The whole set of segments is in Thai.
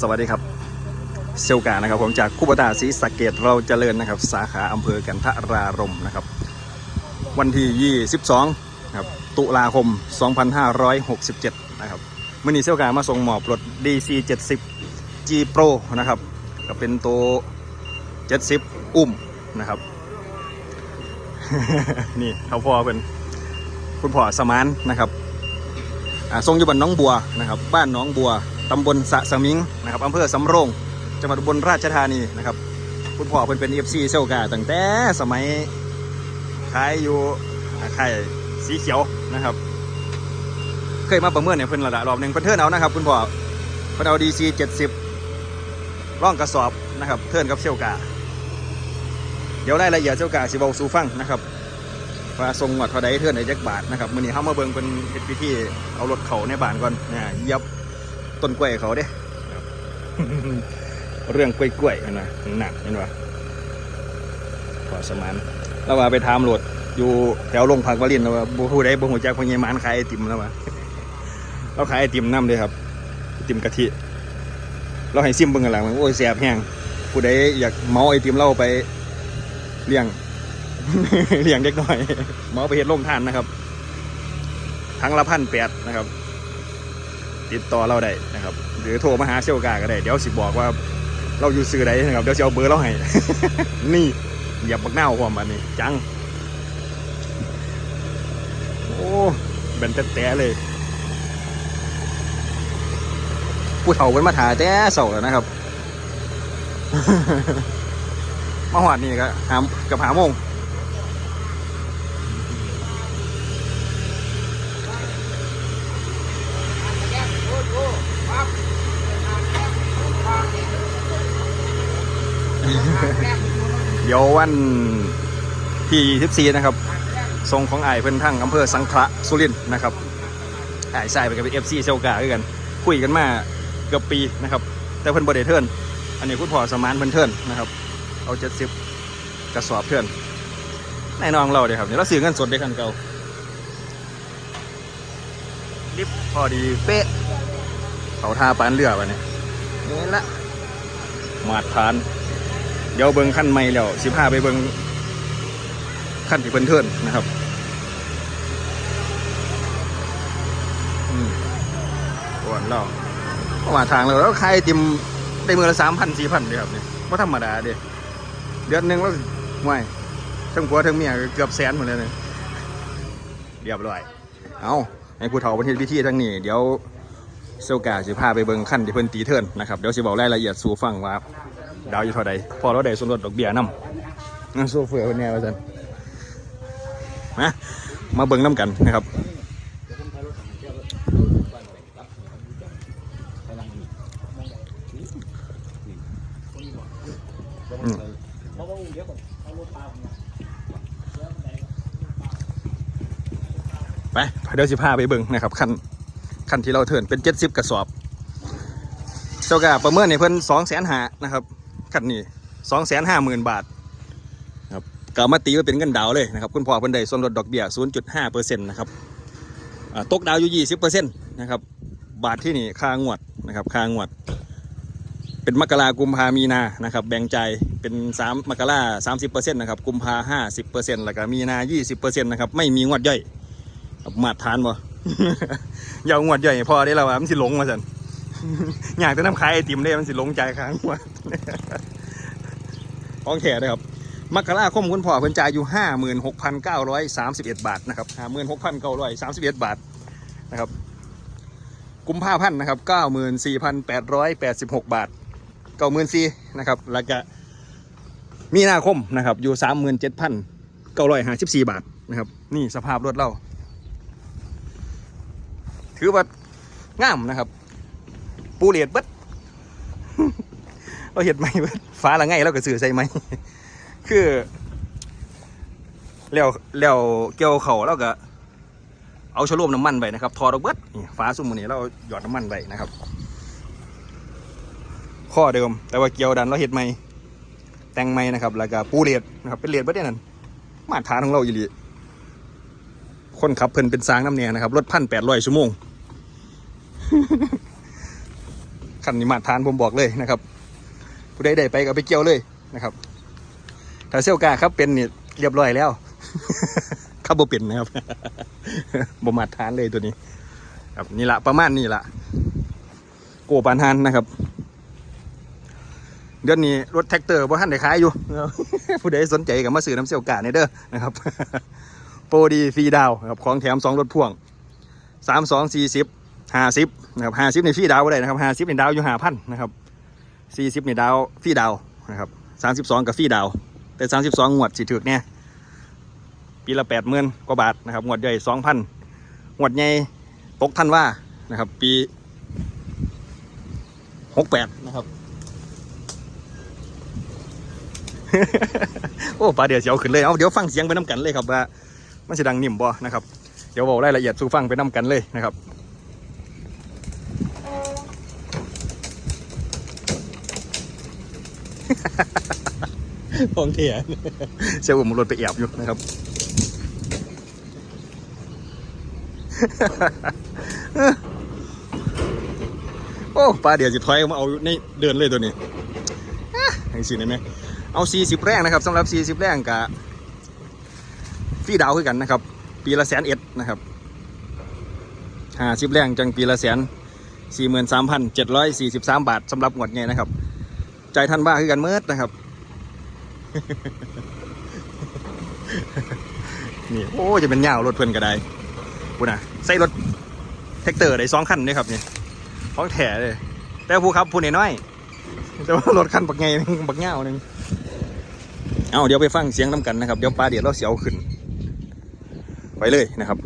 สวัสดีครับเซลกานะครับผมจากคูปตาศรีสะเกดเราเจริญนะครับ สาขาอำเภอกันทรารมนะครับ วันที่ 22ครับตุลาคม 2567 นะครับมื่อนี้เซลกามาส่งหมอบรถ DC 70 G Pro นะครับก็เป็นตัว 70 อุ้มนะครับ นี่เขาพ่อเป็นคุณพ่อสมานนะครับอ่งอยู่บ้านน้องบัวนะครับ บ้านน้องบัว ตำบลสะสมิงนะครับอำเภอสำโรงจังหวัดอุบลราชธานีนะครับคุณพ่อเพิ่นเป็นเอฟซีเซลกาตั้งแต่สมัยขายอยู่ขายสีเขียวนะครับ เคยมาประเมินเนี่ยเพิ่นระดับรอบหนึ่งเพิ่นเทิร์นเอานะครับคุณพ่อเพิ่นเอาดีซีเจ็ดสิบร่องกระสอบนะครับเทิร์นกับเซลกาเดี๋ยวรายละเอียดเซลกาสิเบาสูฟังนะครับว่าทรงวัดเท่าใดเทื่อนในจักบาทนะครับมือนี้เฮามาเบิ่งเป็นเฮ็ดพิธีเอารถเขาในบ้านก่อนเนะเยียบ ต้นกล้วยเขาเด้ เรื่องกล้วยๆเห็นไหมหนักเห็นปะขอสมานแล้วว่าไปถามรถอยู่แถวโรงพักวลินแล้วว่าบ่ฮู้ใดบ่ฮู้จักพญามานขายไอติมแล้วว่าเราขายไอติมน้ำเด้ครับไอติมกะทิเราให้ซิมเบิ่งกันหลังมันโอ้ยแซ่บแห้งผู้ใดอยากเมาไอติมเราไปเลี้ยงเลี้ยงเด็กน้อยหมอไปเฮ็ดโรงทานนะครับทั้งละพันแปดนะครับ ติดต่อเราได้นะครับ หรือโทรมาหาเซลกาก็ได้ เดี๋ยวสิบอกว่าเราอยู่ซื้อใดนะครับ เดี๋ยวจะเอาเบอร์เราให้ นี่เหยียบบักหน้าควพร้อมอันนี้ จัง โอ้เบ็นแต่เลย ผู้เฒ่าเป็นมาถาแต่เสาแล้วนะครับ มาหอดนี่ก็หามกับหาโมง เดี๋ยววันที่14นะครับทรงของไอ้เพิ่นทั้งอำเภอสังขละสุรินทร์นะครับไอ้ายทรายไปกับเอฟซีเซลกาคือกัน คุยกันมาเกือบปีนะครับ แต่เพิ่นบ่ได้เทิร์นอันนี้คุณพ่อสมานเพิ่นเทิร์นนะครับ เอา70กระสอบเทิร์นแน่นอนของเราเด้ครับเดี๋ยวเราซื้อเงินสดได้คันเก่าลิฟพอดีเป๊ะเขาท่าปานเรือวะเนี่ยนี่ละมาตรฐาน เดี๋ยวเบิ้งขั้นใหม่แล้วสิพาไปเบิ้งขั้นที่เพิ่นเทินนะครับอืมก่อนเราประมาทางเราแล้วขายไอติมได้มือละสามพันสี่พันเดียครับเนี่ยว่าธรรมดาเดียเดือนหนึ่งแล้วห่วยทั้งผัวทั้งเมียเกือบแสนหมดเลยเนี่ยเรียบร้อย เอาให้ผู้เฒ่าประเทศพิธีทั้งนี้ เดี๋ยวเซลกาสิพาไปเบิงขั้นที่เพิ่นตีเทินนะครับ เดี๋ยวสิบอกรายละเอียดสู่ฟังว่า ดาวอยู่เท่าใดพอเราได้ส่วนลดดอกเบี้ยนำนะโซเฟอร์คนแน่ว่าซั่นมามาเบิ่งน้ำกันนะครับอืมไปเดี๋ยวสิพาไปเบิ่งนะครับคันคันที่เราเถินเป็นเจ็ดสิบกระสอบเจ้ากาประเมินในเพิ่นสองแสนหานะครับ คันนี้สองแสนห้าหมื่นบาทครับก็เอามาตีไว้เป็นเงินดาวเลยนะครับ คุณพ่อเพิ่นได้ส่วนลดดอกเบี้ยศูนย์จุดห้าเปอร์เซ็นต์นะครับอ่าตกดาวอยู่ยี่สิบเปอร์เซ็นต์นะครับ บาทที่นี่ค่างวดนะครับค่างวด เป็นมกรากุมภามีนานะครับ แบ่งใจเป็นสามมกราสามสิบเปอร์เซ็นต์นะครับกุมภาห้าสิบเปอร์เซ็นต์แล้วก็มีนายี่สิบเปอร์เซ็นต์นะครับไม่มีงวดย่อยมาตรฐานบ่อย่าเอางวดย่อยให้พอได้แล้วว่ามันสิหลงมาสันอยากจะนำขายไอติมได้มันสิหลงใจค้างว่า ของแถเลยครับมักกะลาคมคุณพ่อเพิ่นจ่ายอยู่ห้าหมื่นหกพันเก้าร้อยสามสิบเอ็ดบาทนะครับห้าหมื่นหกพันเก้าร้อยสามสิบเอ็ดบาทนะครับกุมภาพันธ์นะครับเก้าหมื่นสี่พันแปดร้อยแปดสิบหกบาทเก้าหมื่นสี่นะครับแล้วก็มีนาคมนะครับอยู่สามหมื่นเจ็ดพันเก้าร้อยห้าสิบสี่บาทนะครับนี่สภาพรถเราถือว่างามนะครับ ปูเลียดเบิด เราเห็ดไหมเบิดฟ้าละไงเราก็สื่อใส่ไหมคือแล้วแล้วเกี่ยวเขาเราก็เอาชะโลมน้ำมันไปนะครับทอดออกเบิดฟ้าซุ่มมันนี้เราหยอดน้ำมันไปนะครับ ข้อเดิม แต่ว่าเกี่ยวดันเราเห็ดไหมแตงไหมนะครับ แล้วก็ปูเลียดนะครับ เป็นเลียดเบิดได้นั่นมาตรฐานของเราอีหลีคนขับเพิ่นเป็นสางน้ำเนี่ยนะครับรถพันแปดร้อยชั่วโมงคันนี้มาทานผมบอกเลยนะครับ ผู้ใดได้ไปก็ไปเกี่ยวเลยนะครับถ้าเซลกาครับเป็นเนี่เรียบร้อยแล้วครับบ่เป็นนะครับบ่มาทานเลยตัวนี้ ครับนี่ละประมาณนี้ละโกปานฮันนะครับ เดือนนี้รถแท็กเตอร์บ่ทันได้ขายอยู่ ผู้ใดสนใจก็มาซื้อน้ำเซลกาในเด้อนะครับ โปรดีฟรีดาวครับของแถมสองรถพ่วงสามสองสี่สิบห้าสิบนะครับห้าสิบในฟรีดาวก็ได้นะครับห้าสิบในดาวอยู่ห้าพันนะครับ สี่สิบในดาวฟรีดาวนะครับสามสิบสองกับฟรีดาว แต่สามสิบสองงวดสิถึกเนี่ยปีละแปดหมื่นกว่าบาทนะครับงวดใหญ่สองพันงวดใหญ่ตกท่านว่านะครับ ปีหกแปดนะครับ โอ้ปลาเดี๋ยวเสียวขึ้นเลยเอาเดี๋ยวฟังเสียงไปน้ำกันเลยครับว่ามันจะดังนิ่มบ่นะครับเดี๋ยวบอกรายละเอียดสู่ฟังไปน้ำกันเลยนะครับ ฟองเทียนเซลล์ผมรถไปแอบอยู่นะครับโอ้ปลาเดี๋ยวจะถอยมาเอาในเดินเลยตัวนี้ให้สิได้ไหมเอา 40 แรงนะครับสำหรับ 40 แรงกับฟรีดาวคือกันนะครับ ปีละแสนเอ็ดนะครับ50แรงจังปีละแสน43,743บาทสำหรับงวดไงนะครับ ใจท่านบ้าคือกันเมิดนะครับ นี่โอ้จะเป็นยารถเพื่อนก็ได้พูนะใส่รถแท็กเตอร์ได้สองคันนี่ครับนี่ของแถเลย แต่ผู้ครับผู้น้อยแต่ว่ารถคันบักไงบักเงาหนึ่งเอาเดี๋ยวไปฟังเสียงน้ำกันนะครับ เดี๋ยวปลาเดี๋ยวเราเสียวขึ้น ไปเลยนะครับ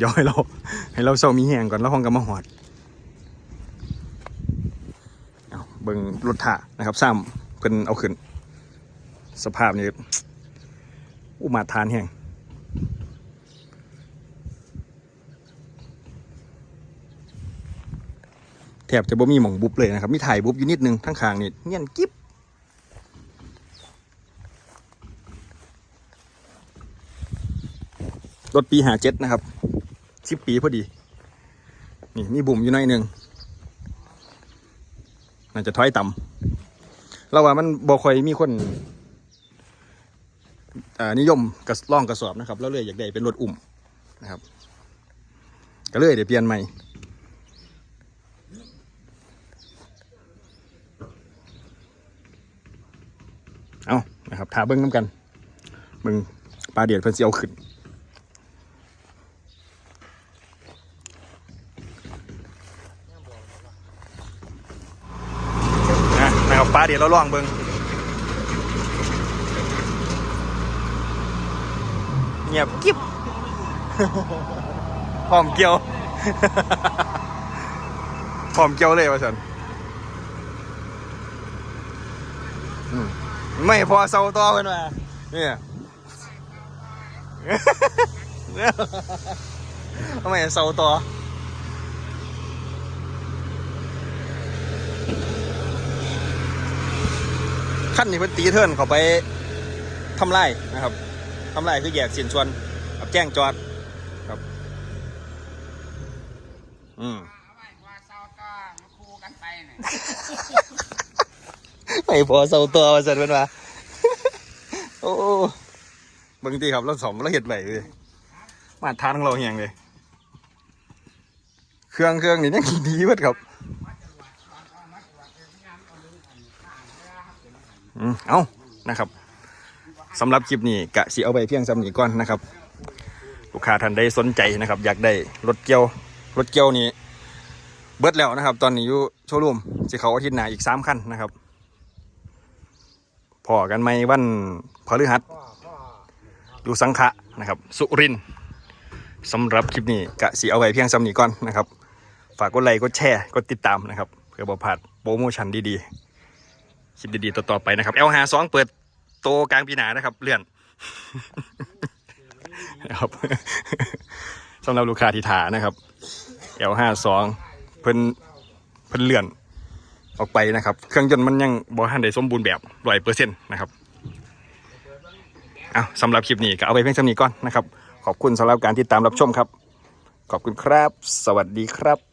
เดี๋ยวให้เรา ให้เราเศร้ามีแหงก่อนแล้วห้องกันมาหอดเอาเบิ่งรถถ่านะครับซ้ำเพิ่นเอาขึ้น สภาพนี้อุมาทานแหงแทบจะบ่มีหม่องบุบเลยนะครับ มีถ่ายบุบอยู่นิดนึงทั้งคางนี่เงี้ยนกิ๊บรถปีหาเจ็ดนะครับ สิบปีพอดี นี่มีบุ่มอยู่หน่อยหนึ่งน่าจะถอยต่ำเราว่ามันบ่ค่อยมีคนอ่านิยมกระล่องกระสอบนะครับ แล้วเลยอยากได้เป็นรถอุ่มนะครับ ก็เลยเดี๋ยวเปลี่ยนใหม่เอานะครับถาเบิ้งน้ำกันเบิ้งปลาเดียดเพิ่นสิเอาขึ้นนะนะครับปลาเดียดเราล่องเบิ้งเงียบกิ๊บพร้อมเกี่ยวพร้อมเกี่ยวเลยว่าฉันอืมไม่พอเซาต่อเพิ่นว่าเนี่ยทำไมเซาต่อ ขั้นนี้เพิ่นตีเทิร์นเข้าไปทำลายนะครับทำลายคือแยกสินส่วนกับแจ้งจอดครับ อืมเอาไว้ว่าเศร้าก็มาคู่กันไปเนี่ยไม่พอเซาตัวมาเสร็จเป็นว่าโอ้บางทีครับเราสอมเราเห็ดไหวเลยมาทานของเราเฮียงเลย เครื่องเครื่องนี่ยังดีเบิดครับ อืมเอานะครับสำหรับคลิปนี้กะสิเอาไปเพียงสำนีก่อนนะครับ ลูกค้าท่านใดสนใจนะครับ อยากได้รถเกี่ยวรถเกี่ยวนี่เบิดแล้วนะครับ ตอนนี้อยู่โชว์รูมสิเขาอาทิตย์หน้าอีกสามคันนะครับพอกันไหมวันพฤหัสอยู่สังขะนะครับ สุรินสำหรับคลิปนี้กะสีเอาไว้เพียงสำนีก่อนนะครับ ฝากกดไลค์กดแชร์กดติดตามนะครับ เพื่อบ่พลาดโปรโมชั่นดีๆ คลิปดีๆ ต่อๆไปนะครับ L 5 2 เปิดโตกลางปีหนานะครับ เลื่อนนะครับสำหรับลูกค้าที่ถานะครับ L 5 2 เพิ่นเพิ่นเลื่อนออกไปนะครับ เครื่องยนต์มันยังบอฮันได้สมบูรณ์แบบร้อยเปอร์เซ็นต์นะครับเอาสำหรับคลิปนี้ก็เอาไปเพียงเท่านี้ก่อนนะครับ ขอบคุณสำหรับการติดตามรับชมครับ ขอบคุณครับ สวัสดีครับ